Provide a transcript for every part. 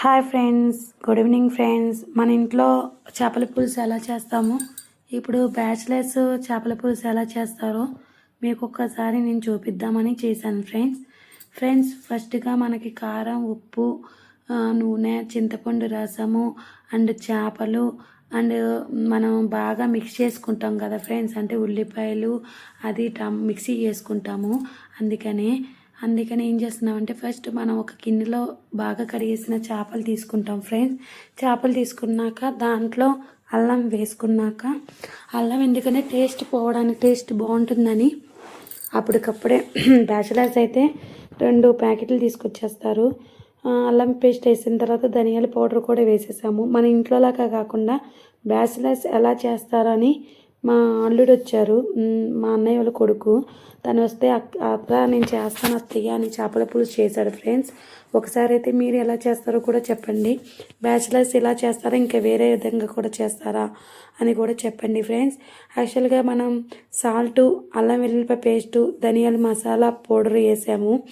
Hi friends good evening friends. మన ఇంట్లో చేపల పులుసు ఎలా చేస్తాము? ఇప్పుడు బ్యాచిలర్స్ చేపల పులుసు ఎలా చేస్తారో మీకు ఒక్కసారి నేను చూపిద్దామని చేశాను ఫ్రెండ్స్. ఫ్రెండ్స్ ఫస్ట్గా మనకి కారం ఉప్పు నూనె చింతపండు రసము అండ్ చేపలు అండ్ మనం బాగా మిక్స్ చేసుకుంటాం కదా ఫ్రెండ్స్. అంటే ఉల్లిపాయలు అది టమ్ మిక్సీ చేసుకుంటాము. అందుకనే అందుకని ఏం చేస్తున్నామంటే ఫస్ట్ మనం ఒక గిన్నెలో బాగా కడిగేసిన చేపలు తీసుకుంటాం ఫ్రెండ్స్ చేపలు తీసుకున్నాక దాంట్లో అల్లం వేసుకున్నాక అల్లం ఎందుకంటే టేస్ట్ పోవడానికి టేస్ట్ బాగుంటుందని అప్పటికప్పుడే బ్యాచిలర్స్ అయితే రెండు ప్యాకెట్లు తీసుకొచ్చేస్తారు. అల్లం పేస్ట్ వేసిన తర్వాత ధనియాల పౌడర్ కూడా వేసేసాము. మన ఇంట్లోలాగా కాకుండా బ్యాచిలర్స్ ఎలా చేస్తారని మా అల్లుడు వచ్చారు. మా అన్నయ్య వాళ్ళ కొడుకు. తను వస్తే అక్క అత్త నేను చేస్తాను అత్తయ్య అని చేపల పులుసు చేశాడు ఫ్రెండ్స్. ఒకసారి అయితే మీరు ఎలా చేస్తారో కూడా చెప్పండి. బ్యాచిలర్స్ ఇలా చేస్తారా? ఇంకా వేరే విధంగా కూడా చేస్తారా అని కూడా చెప్పండి ఫ్రెండ్స్. యాక్చువల్గా మనం సాల్టు అల్లం వెల్లుల్లిపాయ పేస్టు ధనియాల మసాలా పౌడర్ వేసాము.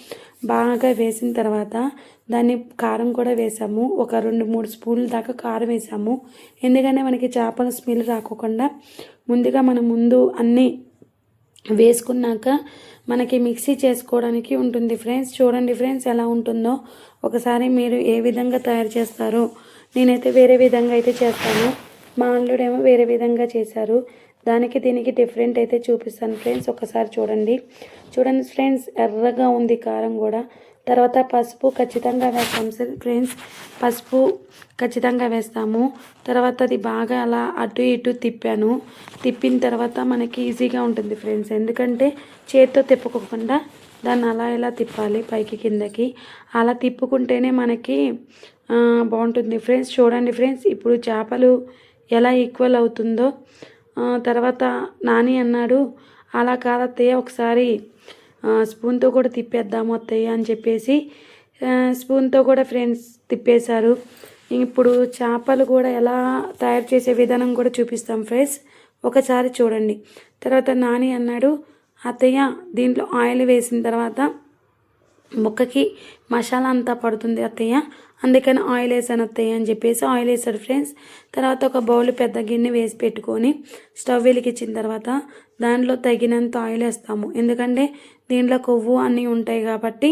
బాగా వేసిన తర్వాత దాన్ని కారం కూడా వేసాము. ఒక రెండు మూడు స్పూన్ల దాకా కారం వేసాము. ఎందుకంటే మనకి చేపల స్మెల్ రాకోకుండా ముందుగా మనం ముందు అన్నీ వేసుకున్నాక మనకి మిక్సీ చేసుకోవడానికి ఉంటుంది. ఫ్రెండ్స్ చూడండి ఫ్రెండ్స్ ఎలా ఉంటుందో. ఒకసారి మీరు ఏ విధంగా తయారు చేస్తారో. నేనైతే వేరే విధంగా అయితే చేస్తాను. మా అల్లుడేమో వేరే విధంగా చేశారు. దానికి దీనికి డిఫరెంట్ అయితే చూపిస్తాను ఫ్రెండ్స్ ఒకసారి చూడండి. చూడండి ఫ్రెండ్స్ ఎర్రగా ఉంది కారం కూడా. తర్వాత పసుపు ఖచ్చితంగా వేస్తాం సార్ ఫ్రెండ్స్ పసుపు ఖచ్చితంగా వేస్తాము. తర్వాత అది బాగా అలా అటు ఇటు తిప్పాను. తిప్పిన తర్వాత మనకి ఈజీగా ఉంటుంది ఫ్రెండ్స్ ఎందుకంటే చేతితో తిప్పుకోకుండా దాన్ని అలా ఇలా తిప్పాలి పైకి కిందకి. అలా తిప్పుకుంటేనే మనకి బాగుంటుంది ఫ్రెండ్స్ చూడండి ఫ్రెండ్స్ ఇప్పుడు చేపలు ఎలా ఈక్వల్ అవుతుందో. తర్వాత నాని అన్నాడు అలా కాదత్తయ్య ఒకసారి స్పూన్తో కూడా తిప్పేద్దాము అత్తయ్య అని చెప్పేసి స్పూన్తో కూడా ఫ్రెండ్స్ తిప్పేశారు. ఇప్పుడు చేపలు కూడా ఎలా తయారు చేసే విధానం కూడా చూపిస్తాం ఫ్రెండ్స్. ఒకసారి చూడండి. తర్వాత నాని అన్నాడు అత్తయ్య దీంట్లో ఆయిల్ వేసిన తర్వాత ముక్కకి మసాలా అంతా పడుతుంది అత్తయ్య. అందుకని ఆయిల్ వేసాను అత్తయ్య అని చెప్పేసి ఆయిల్ వేసాడు ఫ్రెండ్స్. తర్వాత ఒక బౌల్ పెద్ద గిన్నె వేసి పెట్టుకొని స్టవ్ వెలిగించిన తర్వాత దాంట్లో తగినంత ఆయిల్ వేస్తాము. ఎందుకంటే దీంట్లో కొవ్వు అన్నీ ఉంటాయి కాబట్టి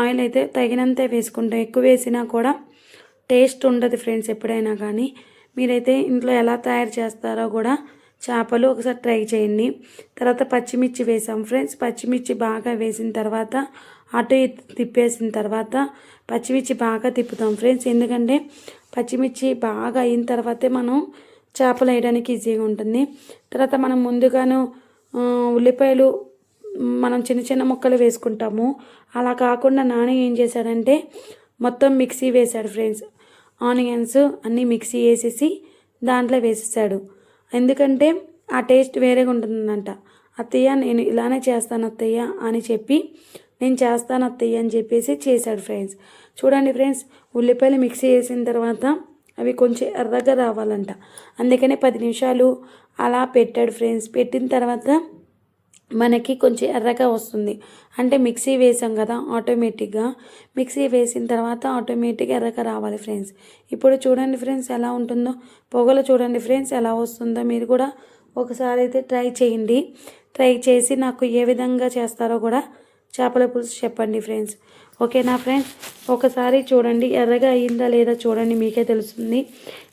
ఆయిల్ అయితే తగినంతే వేసుకుంటాం. ఎక్కువ వేసినా కూడా టేస్ట్ ఉండదు ఫ్రెండ్స్ ఎప్పుడైనా కానీ. మీరైతే ఇంట్లో ఎలా తయారు చేస్తారో కూడా చేపలు ఒకసారి ట్రై చేయండి. తర్వాత పచ్చిమిర్చి వేసాం ఫ్రెండ్స్. పచ్చిమిర్చి బాగా వేసిన తర్వాత అటు తిప్పేసిన తర్వాత పచ్చిమిర్చి బాగా తిప్పుతాం ఫ్రెండ్స్. ఎందుకంటే పచ్చిమిర్చి బాగా అయిన తర్వాతే మనం చేపలు వేయడానికి ఈజీగా ఉంటుంది. తర్వాత మనం ముందుగాను ఉల్లిపాయలు మనం చిన్న చిన్న ముక్కలు వేసుకుంటాము. అలా కాకుండా నాని ఏం చేశాడంటే మొత్తం మిక్సీ వేశాడు ఫ్రెండ్స్. ఆనియన్స్ అన్నీ మిక్సీ వేసేసి దాంట్లో వేసేసాడు. ఎందుకంటే ఆ టేస్ట్ వేరేగా ఉంటుందంట. అత్తయ్య నేను ఇలానే చేస్తాను అత్తయ్య అని చెప్పి నేను చేస్తాను అత్తయ్య అని చెప్పేసి చేశాడు ఫ్రెండ్స్ చూడండి ఫ్రెండ్స్ ఉల్లిపాయలు మిక్సీ వేసిన తర్వాత అవి కొంచెం ఎర్రగా రావాలంట. అందుకనే పది నిమిషాలు అలా పెట్టాడు ఫ్రెండ్స్ పెట్టిన తర్వాత మనకి కొంచెం ఎర్రగా వస్తుంది. అంటే మిక్సీ వేసాం కదా ఆటోమేటిక్గా మిక్సీ వేసిన తర్వాత ఆటోమేటిక్గా ఎర్రగా రావాలి ఫ్రెండ్స్ ఇప్పుడు చూడండి ఫ్రెండ్స్ ఎలా ఉంటుందో. పొగలు చూడండి ఫ్రెండ్స్ ఎలా వస్తుందో. మీరు కూడా ఒకసారి అయితే ట్రై చేయండి. ట్రై చేసి నాకు ఏ విధంగా చేస్తారో కూడా చేపల పులుసు చెప్పండి ఫ్రెండ్స్. ఓకేనా ఫ్రెండ్స్? ఒకసారి చూడండి ఎర్రగా అయ్యిందా లేదా చూడండి మీకే తెలుస్తుంది.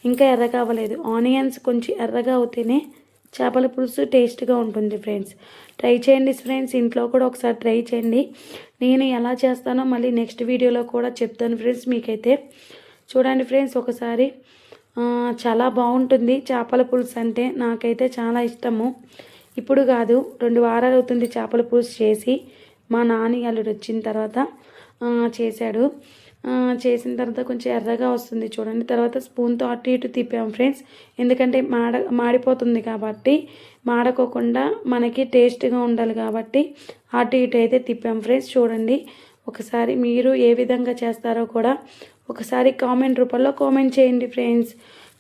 ఇంకా ఎర్రగా అవ్వలేదు. ఆనియన్స్ కొంచెం ఎర్రగా అవుతేనే చేపల పులుసు టేస్ట్గా ఉంటుంది ఫ్రెండ్స్. ట్రై చేయండి ఫ్రెండ్స్ ఇంట్లో కూడా ఒకసారి ట్రై చేయండి. నేను ఎలా చేస్తానో మళ్ళీ నెక్స్ట్ వీడియోలో కూడా చెప్తాను ఫ్రెండ్స్ మీకైతే. చూడండి ఫ్రెండ్స్ ఒకసారి చాలా బాగుంటుంది చేపల పులుసు అంటే నాకైతే చాలా ఇష్టము. ఇప్పుడు కాదు రెండు వారాలు అవుతుంది చేపల పులుసు చేసి. మా నాని అల్లుడు వచ్చిన తర్వాత చేశాడు. చేసిన తర్వాత కొంచెం ఎర్రగా వస్తుంది చూడండి. తర్వాత స్పూన్తో అటు ఇటు తిప్పాం ఫ్రెండ్స్ ఎందుకంటే మాడ మాడిపోతుంది కాబట్టి మాడకోకుండా మనకి టేస్ట్గా ఉండాలి కాబట్టి అటు ఇటు అయితే తిప్పాం ఫ్రెండ్స్ చూడండి. ఒకసారి మీరు ఏ విధంగా చేస్తారో కూడా ఒకసారి కామెంట్ రూపంలో కామెంట్ చేయండి ఫ్రెండ్స్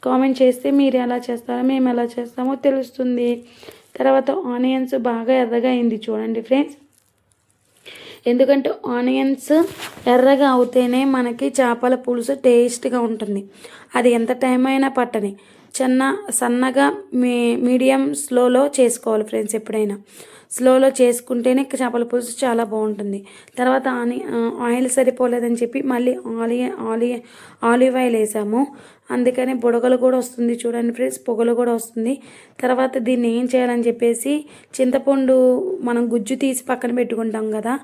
కామెంట్ చేస్తే మీరు ఎలా చేస్తారో మేము ఎలా చేస్తామో తెలుస్తుంది. తర్వాత ఆనియన్స్ బాగా ఎర్రగా అయింది చూడండి ఫ్రెండ్స్ ఎందుకంటే ఆనియన్స్ ఎర్రగా అవుతేనే మనకి చేపల పులుసు టేస్ట్గా ఉంటుంది. అది ఎంత టైం అయినా పట్టని. చిన్న సన్నగా మీ మీడియం స్లోలో చేసుకోవాలి ఫ్రెండ్స్ ఎప్పుడైనా. స్లోలో చేసుకుంటేనే చేపల పులుసు చాలా బాగుంటుంది. తర్వాత ఆని ఆయిల్ సరిపోలేదని చెప్పి మళ్ళీ ఆలియ ఆలియ ఆలివ్ ఆయిల్ వేసాము. అందుకని బుడగలు కూడా వస్తుంది చూడండి ఫ్రెండ్స్ పొగలు కూడా వస్తుంది. తర్వాత దీన్ని ఏం చేయాలని చెప్పేసి చింతపండు మనం గుజ్జు తీసి పక్కన పెట్టుకుంటాం కదా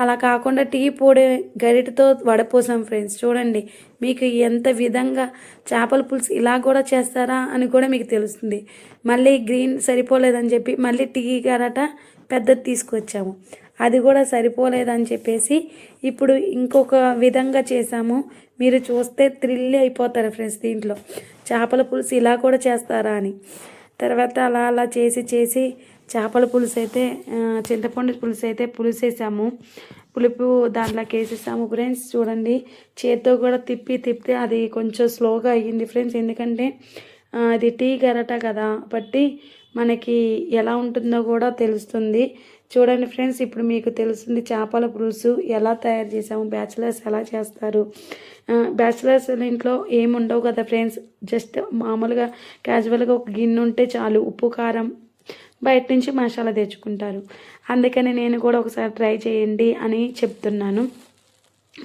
అలా కాకుండా టీ పొడి గరిటతో వడపోసాం ఫ్రెండ్స్. చూడండి మీకు ఎంత విధంగా చేపల పులుసు ఇలా కూడా చేస్తారా అని కూడా మీకు తెలుస్తుంది. మళ్ళీ గ్రీన్ సరిపోలేదని చెప్పి మళ్ళీ టీ గరట పెద్దది తీసుకొచ్చాము. అది కూడా సరిపోలేదని చెప్పేసి ఇప్పుడు ఇంకొక విధంగా చేసాము మీరు చూస్తే థ్రిల్ అయిపోతారు ఫ్రెండ్స్ దీంట్లో. చేపల పులుసు ఇలా కూడా చేస్తారా అని. తర్వాత అలా అలా చేసి చేసి చేపల పులుసు అయితే చింతపండు పులుసు అయితే పులుసేసాము. పులుపు దాంట్లోకి వేసేసాము ఫ్రెండ్స్. చూడండి చేత్తో కూడా తిప్పి తిప్పితే అది కొంచెం స్లోగా అయ్యింది ఫ్రెండ్స్. ఎందుకంటే అది టీ గరట కదా. బట్టి మనకి ఎలా ఉంటుందో కూడా తెలుస్తుంది. చూడండి ఫ్రెండ్స్ ఇప్పుడు మీకు తెలుస్తుంది చేపల పులుసు ఎలా తయారు చేసాము బ్యాచిలర్స్ ఎలా చేస్తారు. బ్యాచిలర్స్ ఇంట్లో ఏముండవు కదా ఫ్రెండ్స్. జస్ట్ మామూలుగా క్యాజువల్గా ఒక గిన్నె ఉంటే చాలు. ఉప్పు కారం బయట నుంచి మసాలా తెచ్చుకుంటారు. అందుకని నేను కూడా ఒకసారి ట్రై చేయండి అని చెప్తున్నాను.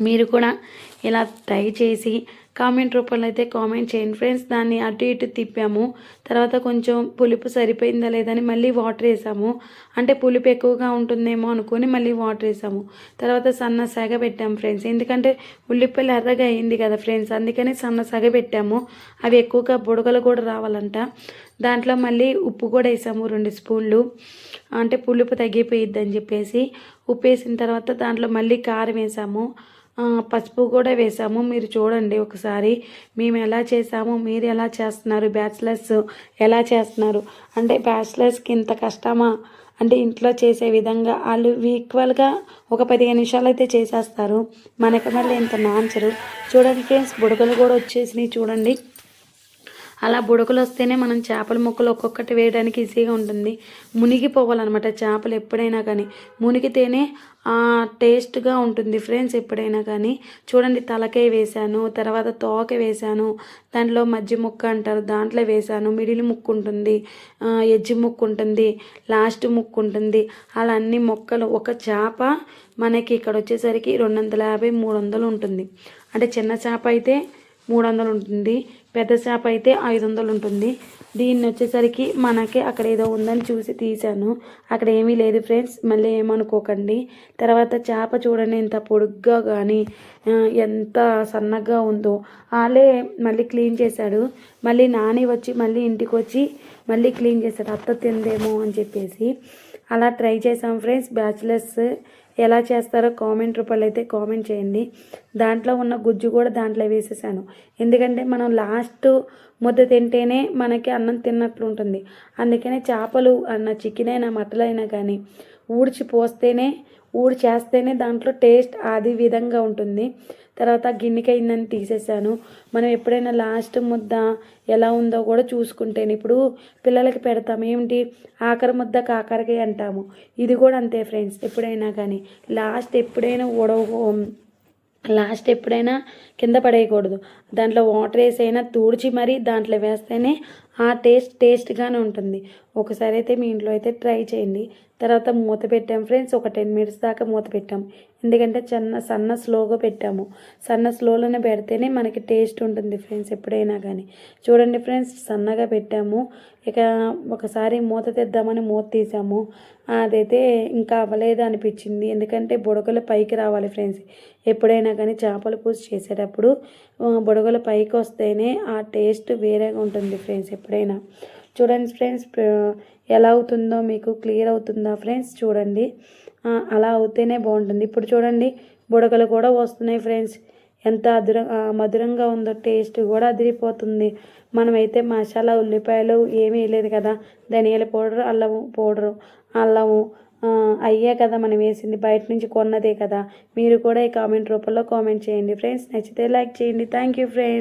మీరు కూడా ఇలా ట్రై చేసి కామెంట్ రూపంలో అయితే కామెంట్ చేయండి. ఫ్రెండ్స్ దాన్ని అటు ఇటు తిప్పాము. తర్వాత కొంచెం పులుపు సరిపోయిందా లేదని మళ్ళీ వాటర్ వేసాము. అంటే పులుపు ఎక్కువగా ఉంటుందేమో అనుకొని మళ్ళీ వాటర్ వేసాము. తర్వాత సన్న సగ పెట్టాము ఫ్రెండ్స్ ఎందుకంటే ఉల్లిపాయలు ఎర్రగా అయింది కదా ఫ్రెండ్స్ అందుకని సన్న సగ పెట్టాము. అవి ఎక్కువగా బుడగలు కూడా రావాలంట. దాంట్లో మళ్ళీ ఉప్పు కూడా వేసాము రెండు స్పూన్లు. అంటే పులుపు తగ్గిపోయిద్దని చెప్పేసి ఉప్పు వేసిన తర్వాత దాంట్లో మళ్ళీ కారం వేసాము. పసుపు కూడా వేసాము. మీరు చూడండి ఒకసారి మేము ఎలా చేసాము మీరు ఎలా చేస్తున్నారు బ్యాచిలర్స్ ఎలా చేస్తున్నారు? అంటే బ్యాచిలర్స్కి ఇంత కష్టమా? అంటే ఇంట్లో చేసే విధంగా వాళ్ళు ఈక్వల్గా ఒక పదిహేను నిమిషాలు అయితే చేసేస్తారు. మనకి మళ్ళీ ఇంత నాంచరు చూడండి ఫ్రెండ్స్ బుడగలు కూడా వచ్చేసినాయి చూడండి. అలా బుడకలు వస్తేనే మనం చేపల ముక్కలు ఒక్కొక్కటి వేయడానికి ఈజీగా ఉంటుంది. మునిగిపోవాలన్నమాట చేపలు ఎప్పుడైనా కానీ. మునిగితేనే టేస్ట్గా ఉంటుంది ఫ్రెండ్స్ ఎప్పుడైనా కానీ. చూడండి తలకాయ వేశాను తర్వాత తోక వేశాను దాంట్లో మధ్య ముక్క అంటారు దాంట్లో వేశాను మిడిల్ ముక్కు ఉంటుంది ఎజ్జి ముక్కు ఉంటుంది లాస్ట్ ముక్కు ఉంటుంది. అలా అన్ని మొక్కలు ఒక చేప మనకి ఇక్కడ వచ్చేసరికి రెండు వందల యాభై మూడు వందలు ఉంటుంది. అంటే చిన్న చేప అయితే మూడు వందలు ఉంటుంది. పెద్ద చేప అయితే ఐదు వందలు ఉంటుంది దీన్ని వచ్చేసరికి మనకి అక్కడ ఏదో ఉందని చూసి తీశాను. అక్కడ ఏమీ లేదు ఫ్రెండ్స్ మళ్ళీ ఏమనుకోకండి. తర్వాత చేప చూడండి ఎంత పొడుగ్గా కానీ ఎంత సన్నగా ఉందో. వాళ్ళే మళ్ళీ క్లీన్ చేశాడు. మళ్ళీ నాని వచ్చి మళ్ళీ ఇంటికి వచ్చి మళ్ళీ క్లీన్ చేశాడు. అత్త తిందేమో అని చెప్పేసి. అలా ట్రై చేసాం ఫ్రెండ్స్ బ్యాచిలర్స్. ఎలా చేస్తారో కామెంట్ రూపాయలు అయితే కామెంట్ చేయండి. దాంట్లో ఉన్న గుజ్జు కూడా దాంట్లో వేసేసాను. ఎందుకంటే మనం లాస్ట్ ముద్ద తింటేనే మనకి అన్నం తిన్నట్లు ఉంటుంది. అందుకనే చేపలు అన్న చికెన్ అయినా మటన్ అయినా కానీ ఊడ్చి పోస్తేనే ఊడి చేస్తేనే దాంట్లో టేస్ట్ అది విధంగా ఉంటుంది. తర్వాత గిన్నెకి అయిందని తీసేసాను మనం ఎప్పుడైనా లాస్ట్ ముద్ద ఎలా ఉందో కూడా చూసుకుంటేనే. ఇప్పుడు పిల్లలకి పెడతాం. ఏమిటి? ఆఖరి ముద్ద కాకరకాయ అంటాము. ఇది కూడా అంతే ఫ్రెండ్స్ ఎప్పుడైనా కానీ. లాస్ట్ ఎప్పుడైనా ఉడవ లాస్ట్ ఎప్పుడైనా కింద పడేయకూడదు. దాంట్లో వాటర్ వేసైనా తుడిచి మరీ దాంట్లో వేస్తేనే ఆ టేస్ట్ టేస్ట్గానే ఉంటుంది. ఒకసారి అయితే మీ ఇంట్లో అయితే ట్రై చేయండి. తర్వాత మూత పెట్టాం ఫ్రెండ్స్ ఒక టెన్ మినిట్స్ దాకా మూత పెట్టాం. ఎందుకంటే చిన్న సన్న స్లోగా పెట్టాము. సన్న స్లోలోనే పెడితేనే మనకి టేస్ట్ ఉంటుంది ఫ్రెండ్స్ ఎప్పుడైనా కానీ. చూడండి ఫ్రెండ్స్ సన్నగా పెట్టాము. ఇక ఒకసారి మూత తెద్దామని మూత తీసాము. అదైతే ఇంకా అవ్వలేదు అనిపించింది. ఎందుకంటే బుడగలు పైకి రావాలి ఫ్రెండ్స్. ఎప్పుడైనా కానీ చేపల పులుసు చేసేటప్పుడు బుడగలు పైకి వస్తేనే ఆ టేస్ట్ వేరేగా ఉంటుంది ఫ్రెండ్స్ ఎప్పుడైనా. చూడండి ఫ్రెండ్స్ ఎలా అవుతుందో మీకు క్లియర్ అవుతుందా ఫ్రెండ్స్? చూడండి. అలా అవుతేనే బాగుంటుంది. ఇప్పుడు చూడండి బుడగలు కూడా వస్తున్నాయి ఫ్రెండ్స్. ఎంత అదుర మధురంగా ఉందో టేస్ట్ కూడా అదిరిపోతుంది. మనమైతే మసాలా ఉల్లిపాయలు ఏమీ వేయలేదు కదా. ధనియాల పౌడర్ అల్లము పౌడరు అల్లము అయ్యే కదా మనం వేసింది. బయట నుంచి కొన్నదే కదా. మీరు కూడా ఈ కామెంట్ రూపంలో కామెంట్ చేయండి ఫ్రెండ్స్. నచ్చితే లైక్ చేయండి. Thank you friends.